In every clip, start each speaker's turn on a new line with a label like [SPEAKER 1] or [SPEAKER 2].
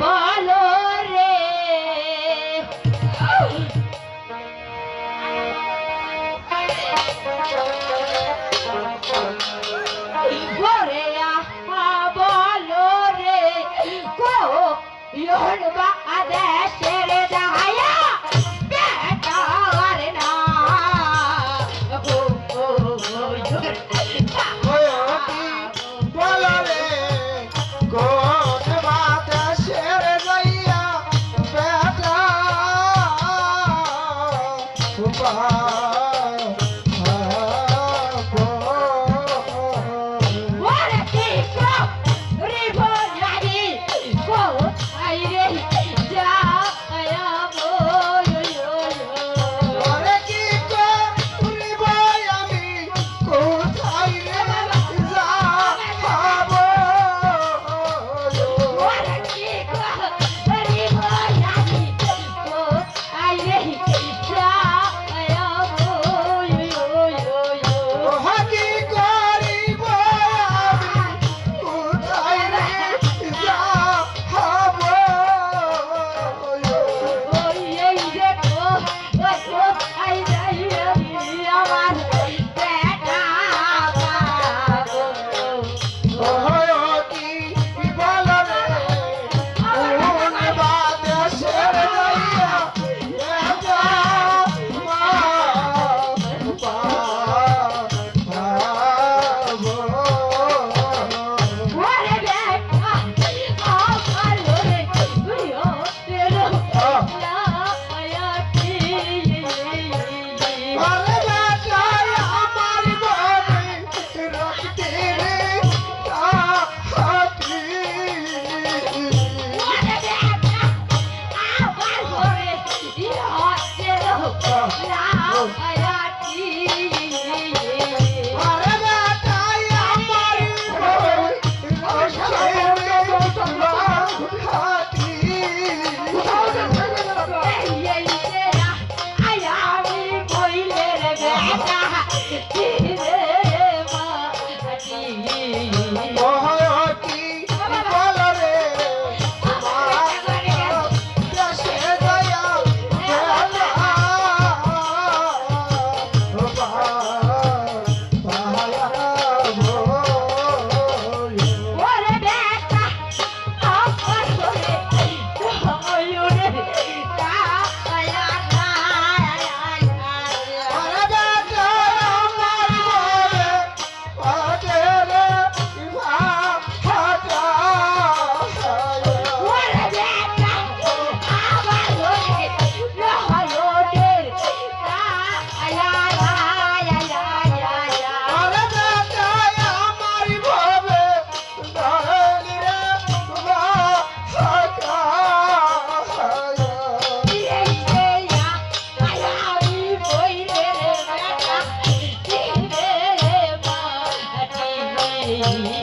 [SPEAKER 1] বলো রে। আহা বলো রে কো ইয়োরবা বা দাহায়া ওরে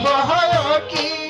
[SPEAKER 1] বহয় কি?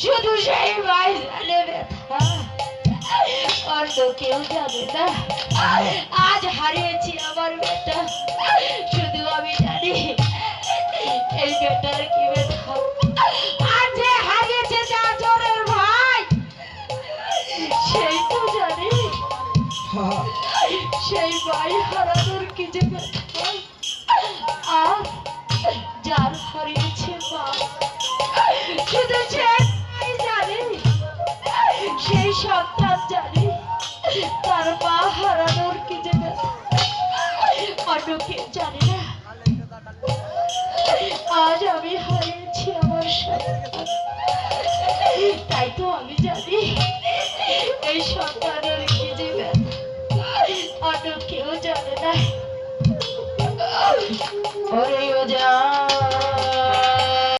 [SPEAKER 1] শুধু সেই ভাই জানে ব্যথা অন্য কেউ জানে না। আজ হারিয়েছি আজ আমি হারিয়েছি আমার তাই তো আমি জানি এই সন্তানের কি অন্য কেউ জানে না। ও যা।